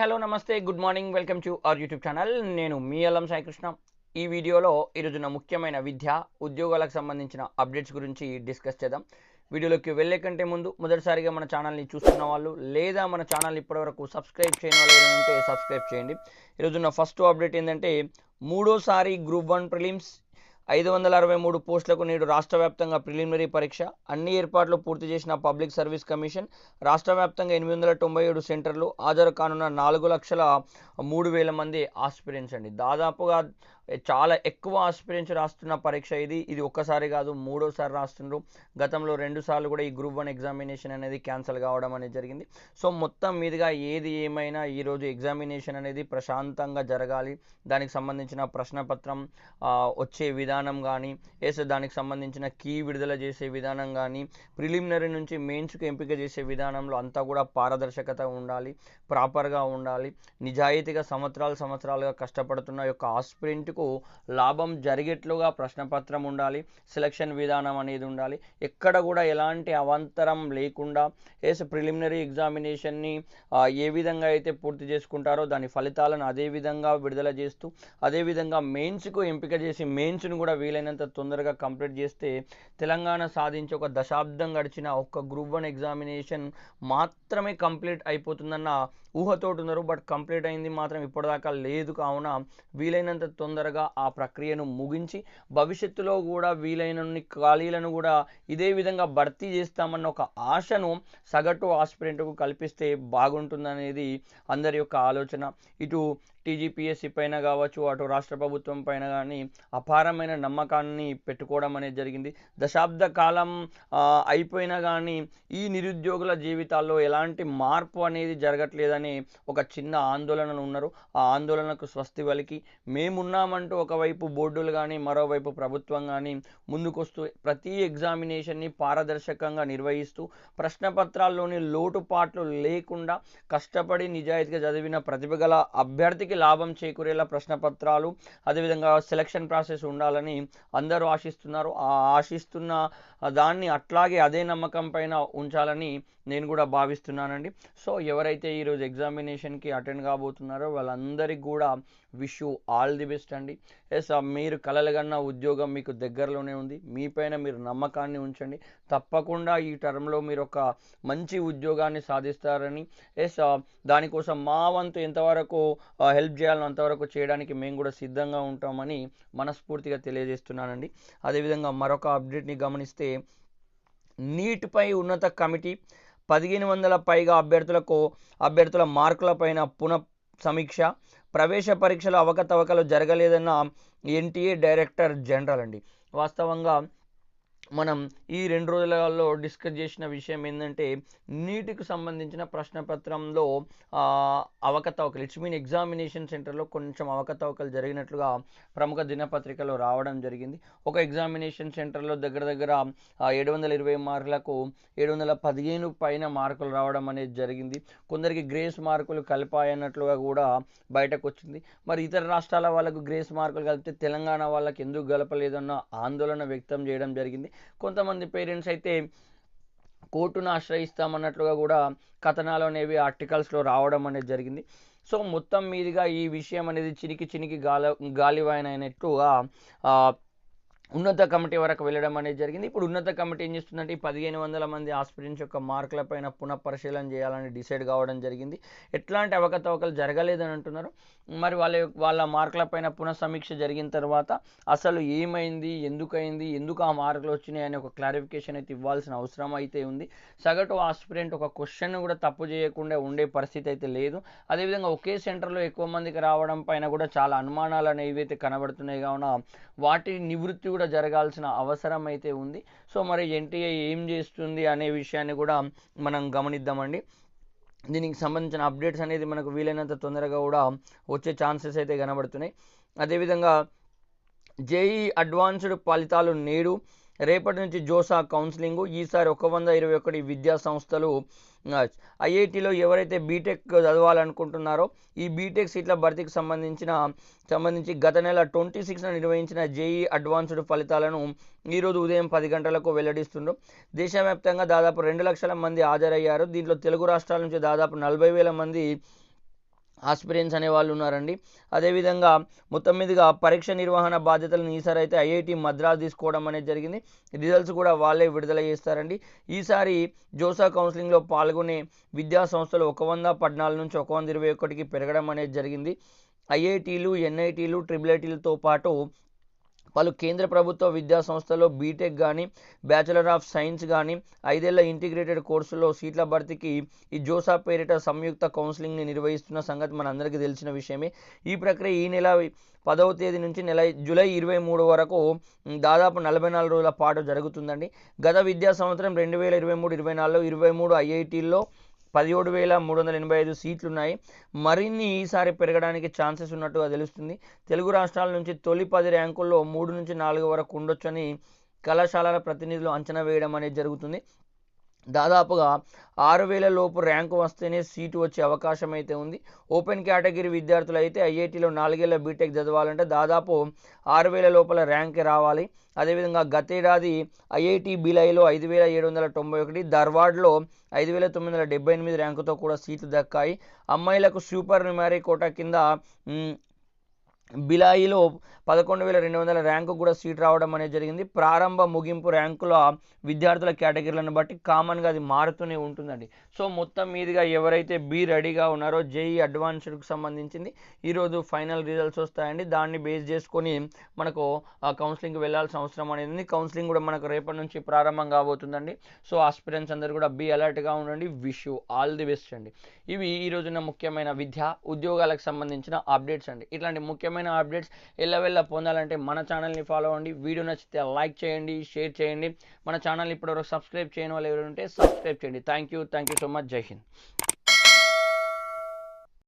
Hello namaste good morning welcome to our YouTube channel. నేను మీ అల్లం సాయికృష్ణ. ఈ వీడియోలో ఈరోజున ముఖ్యమైన విద్య ఉద్యోగాలకు సంబంధించిన అప్డేట్స్ గురించి డిస్కస్ చేద్దాం. వీడియోలోకి వెళ్ళే కంటే ముందు మొదటిసారిగా మన ఛానల్ని చూస్తున్న వాళ్ళు లేదా మన ఛానల్ ఇప్పటివరకు సబ్స్క్రైబ్ చేయని వాళ్ళు ఉంటే సబ్స్క్రైబ్ చేయండి. ఈరోజున ఫస్ట్ అప్డేట్ ఏంటంటే మూడోసారి గ్రూప్ వన్ ప్రిలిమ్స్ ఐదు వందల అరవై మూడు పోస్టులకు నేడు రాష్ట్ర వ్యాప్తంగా ప్రిలిమినరీ పరీక్ష. అన్ని ఏర్పాట్లు పూర్తి చేసిన పబ్లిక్ సర్వీస్ కమిషన్ రాష్ట్ర వ్యాప్తంగా ఎనిమిది వందల తొంభై ఏడు సెంటర్లు హాజరు కానున్న నాలుగు లక్షల మూడు వేల మంది ఆస్పిరెంట్స్ అండి. దాదాపుగా చాలా ఎక్కువ ఆస్పిరెంట్స్ రాస్తున్న పరీక్ష ఇది. ఇది ఒక్కసారి కాదు మూడోసారి రాస్తుండ్రు. గతంలో రెండు సార్లు కూడా ఈ గ్రూప్ వన్ ఎగ్జామినేషన్ అనేది క్యాన్సిల్ కావడం అనేది జరిగింది. సో మొత్తం మీదుగా ఏది ఏమైనా ఈరోజు ఎగ్జామినేషన్ అనేది ప్రశాంతంగా జరగాలి. దానికి సంబంధించిన ప్రశ్నపత్రం వచ్చే విధానం కానీ ఎస్ దానికి సంబంధించిన కీ విడుదల చేసే విధానం కానీ ప్రిలిమినరీ నుంచి మెయిన్స్కు ఎంపిక చేసే విధానంలో అంతా కూడా పారదర్శకత ఉండాలి ప్రాపర్గా ఉండాలి. నిజాయితీగా సంవత్సరాలు సంవత్సరాలుగా కష్టపడుతున్న యొక్క ఆస్పిరెంట్కు లాభం జరిగేట్లుగా ప్రశ్నపత్రం ఉండాలి సెలక్షన్ విధానం అనేది ఉండాలి. ఎక్కడ కూడా ఎలాంటి అవంతరం లేకుండా ఎస్ ప్రిలిమినరీ ఎగ్జామినేషన్ని ఏ విధంగా అయితే పూర్తి చేసుకుంటారో దాని ఫలితాలను అదే విధంగా విడుదల చేస్తూ అదేవిధంగా మెయిన్స్కు ఎంపిక చేసి మెయిన్స్ను కూడా వీలైనంత తొందరగా కంప్లీట్ చేస్తే తెలంగాణ సాధించి ఒక దశాబ్దం గడిచిన ఒక్క గ్రూప్ వన్ ఎగ్జామినేషన్ మాత్రమే కంప్లీట్ అయిపోతుందన్న ఊహతోటి ఉన్నారు. బట్ కంప్లీట్ అయింది మాత్రం ఇప్పటిదాకా లేదు. కావున వీలైనంత తొందర తొందరగా ఆ ప్రక్రియను ముగించి భవిష్యత్తులో కూడా వీలైనన్ని ఖాళీలను కూడా ఇదే విధంగా భర్తీ చేస్తామన్న ఒక ఆశను సగటు ఆస్పిరెంట్కు కల్పిస్తే బాగుంటుందనేది అందరి యొక్క ఆలోచన. ఇటు టీజీపీఎస్సీ పైన కావచ్చు అటు రాష్ట్ర ప్రభుత్వం పైన కానీ అపారమైన నమ్మకాన్ని పెట్టుకోవడం అనేది జరిగింది. దశాబ్ద కాలం అయిపోయినా కానీ ఈ నిరుద్యోగుల జీవితాల్లో ఎలాంటి మార్పు అనేది జరగట్లేదని ఒక చిన్న ఆందోళనలు ఉన్నారు. ఆ ఆందోళనకు స్వస్తి వలికి మేమున్నామంటూ ఒకవైపు బోర్డులు కానీ మరోవైపు ప్రభుత్వం కానీ ముందుకొస్తూ ప్రతి ఎగ్జామినేషన్ని పారదర్శకంగా నిర్వహిస్తూ ప్రశ్నపత్రాల్లోని లోటుపాట్లు లేకుండా కష్టపడి నిజాయితీగా చదివిన ప్రతిభ గల అభ్యర్థికి లాభం చేకూరేలా ప్రశ్న పత్రాలు అదేవిధంగా సెలక్షన్ ప్రాసెస్ ఉండాలని అందరూ ఆశిస్తున్నారు. ఆ ఆశిస్తున్న దాన్ని అట్లాగే అదే నమ్మకం పైన ఉంచాలని నేను కూడా భావిస్తున్నానండి. సో ఎవరైతే ఈరోజు ఎగ్జామినేషన్కి అటెండ్ కాబోతున్నారో వాళ్ళందరికీ కూడా wish you all the best అండి. ఎస్ మీరు కలలుగన్న ఉద్యోగం మీకు దగ్గరలోనే ఉంది. మీపైన మీరు నమ్మకాన్ని ఉంచండి. తప్పకుండా ఈ టర్మ్లో మీరు ఒక మంచి ఉద్యోగాన్ని సాధిస్తారని. ఎస్ దానికోసం మా వంతు ఎంతవరకు హెల్ప్ చేయాలని అంతవరకు చేయడానికి మేము కూడా సిద్ధంగా ఉంటామని మనస్ఫూర్తిగా తెలియజేస్తున్నానండి. అదేవిధంగా మరొక అప్డేట్ని గమనిస్తే నీట్పై ఉన్నత కమిటీ పదిహేను వందల పైగా అభ్యర్థులకు అభ్యర్థుల మార్కులపైన పునః సమీక్ష ప్రవేశ పరీక్షల అవకతవకలు జరగలేదన్న ఎన్టీఏ డైరెక్టర్ జనరల్ అండి. వాస్తవంగా మనం ఈ రెండు రోజులలో డిస్కస్ చేసిన విషయం ఏంటంటే నీటికి సంబంధించిన ప్రశ్నపత్రంలో అవకతవకలు ఇట్స్ మీన్ ఎగ్జామినేషన్ సెంటర్లో కొంచెం అవకతవకలు జరిగినట్లుగా ప్రముఖ దినపత్రికలో రావడం జరిగింది. ఒక ఎగ్జామినేషన్ సెంటర్లో దగ్గర దగ్గర ఏడు వందల ఇరవై మార్కులకు ఏడు వందల పదిహేను పైన మార్కులు రావడం అనేది జరిగింది. కొందరికి గ్రేస్ మార్కులు కలిపాయన్నట్లుగా కూడా బయటకు వచ్చింది మరి ఇతర రాష్ట్రాల వాళ్ళకు గ్రేస్ మార్కులు కలిపితే తెలంగాణ వాళ్ళకి ఎందుకు గలపలేదన్న ఆందోళన వ్యక్తం చేయడం జరిగింది. కొంతమంది పేరెంట్స్ అయితే కోర్టును ఆశ్రయిస్తామన్నట్లుగా కూడా కథనాలు అనేవి ఆర్టికల్స్లో రావడం అనేది జరిగింది. సో మొత్తం మీదుగా ఈ విషయం అనేది చినికి చినికి గాలి గాలివాయన అయినట్టుగా ఆ, ఉన్నత కమిటీ వరకు వెళ్ళడం అనేది జరిగింది. ఇప్పుడు ఉన్నత కమిటీ ఏం చేస్తుందంటే ఈ పదిహేను వందల మంది ఆస్పిరెంట్స్ యొక్క మార్కులపైన పునః పరిశీలన చేయాలని డిసైడ్ కావడం జరిగింది. ఎట్లాంటి అవకతవకలు జరగలేదని అంటున్నారు. మరి వాళ్ళ వాళ్ళ మార్కులపైన పునః సమీక్ష జరిగిన తర్వాత అసలు ఏమైంది ఎందుకైంది ఎందుకు ఆ మార్కులు వచ్చినాయి అనే ఒక క్లారిఫికేషన్ అయితే ఇవ్వాల్సిన అవసరం అయితే ఉంది. సగటు ఆస్పిరెంట్ ఒక క్వశ్చన్ కూడా తప్పు చేయకుండా ఉండే పరిస్థితి అయితే లేదు. అదేవిధంగా ఒకే సెంటర్లో ఎక్కువ మందికి రావడం పైన కూడా చాలా అనుమానాలు అనేవి అయితే కనబడుతున్నాయి. కావున వాటి నివృత్తి కూడా జరగాల్సిన అవసరం అయితే ఉంది. సో మరి ఎన్టీఏ ఏం చేస్తుంది అనే విషయాన్ని కూడా మనం గమనిద్దామండి. దీనికి సంబంధించిన అప్డేట్స్ అనేది మనకు వీలైనంత తొందరగా కూడా వచ్చే ఛాన్సెస్ అయితే కనబడుతున్నాయి. అదేవిధంగా జేఈ అడ్వాన్స్డ్ ఫలితాలు నేడు రేపటి నుంచి జోసా కౌన్సిలింగ్ ఈసారి ఒక వంద ఇరవై ఒకటి విద్యా సంస్థలు ఐఐటిలో ఎవరైతే బీటెక్ చదవాలనుకుంటున్నారో ఈ బీటెక్ సీట్ల భర్తీకి సంబంధించిన సంబంధించి గత నెల ట్వంటీ సిక్స్న నిర్వహించిన జేఈ అడ్వాన్స్డ్ ఫలితాలను ఈరోజు ఉదయం పది గంటలకు వెల్లడిస్తుండ్రు. దేశవ్యాప్తంగా దాదాపు రెండు లక్షల మంది హాజరయ్యారు. దీంట్లో తెలుగు రాష్ట్రాల నుంచి దాదాపు నలభై వేల మంది ఆస్పిరియన్స్ అనే వాళ్ళు ఉన్నారండి అదేవిధంగా మొత్తం మీదుగా పరీక్ష నిర్వహణ బాధ్యతలను ఈసారి అయితే ఐఐటి మద్రాస్ తీసుకోవడం అనేది జరిగింది. రిజల్ట్స్ కూడా వాళ్ళే విడుదల చేస్తారండి. ఈసారి జోసా కౌన్సిలింగ్లో పాల్గొనే విద్యా సంస్థలు ఒక వంద పద్నాలుగు నుంచి ఒక వంద ఇరవై ఒకటికి పెరగడం అనేది జరిగింది. ఐఐటీలు ఎన్ఐటీలు ట్రిపుల్ ఐటీలతో పాటు పలు కేంద్ర ప్రభుత్వ విద్యా సంస్థల్లో బీటెక్ కానీ బ్యాచిలర్ ఆఫ్ సైన్స్ కానీ ఐదేళ్ళ ఇంటిగ్రేటెడ్ కోర్సులో సీట్ల భర్తీకి ఈ జోసా పేరిట సంయుక్త కౌన్సిలింగ్ని నిర్వహిస్తున్న సంగతి మనందరికీ తెలిసిన విషయమే. ఈ ప్రక్రియ ఈ నెల పదవ తేదీ నుంచి నెల జూలై ఇరవై మూడు వరకు దాదాపు నలభై నాలుగు రోజుల పాటు జరుగుతుందండి. గత విద్యా సంవత్సరం రెండు వేల ఇరవై మూడు ఇరవై నాలుగులో ఇరవై మూడు ఐఐటీల్లో పదిహేడు వేల మూడు వందల ఎనభై ఐదు సీట్లు ఉన్నాయి మరిన్ని ఈసారి పెరగడానికి ఛాన్సెస్ ఉన్నట్టుగా తెలుస్తుంది. తెలుగు రాష్ట్రాల నుంచి తొలి పది ర్యాంకుల్లో మూడు నుంచి నాలుగు వరకు ఉండొచ్చని కళాశాలల ప్రతినిధులు అంచనా వేయడం అనేది జరుగుతుంది. దాదాపుగా ఆరు వేల లోపు ర్యాంకు వస్తేనే సీటు వచ్చే అవకాశం అయితే ఉంది. ఓపెన్ కేటగిరీ విద్యార్థులు అయితే ఐఐటీలో నాలుగేళ్ళ బీటెక్ చదవాలంటే దాదాపు ఆరు వేల లోపల ర్యాంక్ రావాలి. అదేవిధంగా గతేడాది ఐఐటి బిలైలో ఐదు వేల ఏడు వందల తొంభై ఒకటి ధర్వాడ్లో ఐదు వేల తొమ్మిది వందల డెబ్బై ఎనిమిది ర్యాంకుతో కూడా సీట్లు దక్కాయి. అమ్మాయిలకు సూపర్ న్యూమారీ కోటా కింద బిలాయిలో పదకొండు వేల రెండు వందల ర్యాంకు కూడా సీట్ రావడం అనేది జరిగింది. ప్రారంభ ముగింపు ర్యాంకుల విద్యార్థుల కేటగిరీలను బట్టి కామన్గా అది మారుతూనే ఉంటుందండి. సో మొత్తం మీదుగా ఎవరైతే బీ రెడీగా ఉన్నారో జేఈ అడ్వాన్స్డ్కి సంబంధించింది ఈరోజు ఫైనల్ రిజల్ట్స్ వస్తాయండి. దాన్ని బేస్ చేసుకొని మనకు ఆ కౌన్సిలింగ్కి వెళ్ళాల్సిన అవసరం అనేది ఉంది. కౌన్సిలింగ్ కూడా మనకు రేపటి నుంచి ప్రారంభం కాబోతుందండి. సో ఆస్పిరెంట్స్ అందరూ కూడా బీ అలర్ట్గా ఉండండి. Wish you all the best అండి. ఇవి ఈ రోజున ముఖ్యమైన విద్య ఉద్యోగాలకు సంబంధించిన అప్డేట్స్ అండి. ఇట్లాంటి ముఖ్యమైన ముఖ్యమైన అప్డేట్స్ ఎల్లవెల్ల పొందాలంటే మన ఛానల్ని ఫాలో అవ్వండి. వీడియో నచ్చితే లైక్ చేయండి షేర్ చేయండి. మన ఛానల్ ఇప్పటివరకు సబ్స్క్రైబ్ చేయని వాళ్ళు ఎవరు ఉంటే సబ్స్క్రైబ్ చేయండి. Thank you thank you so much Jai Hind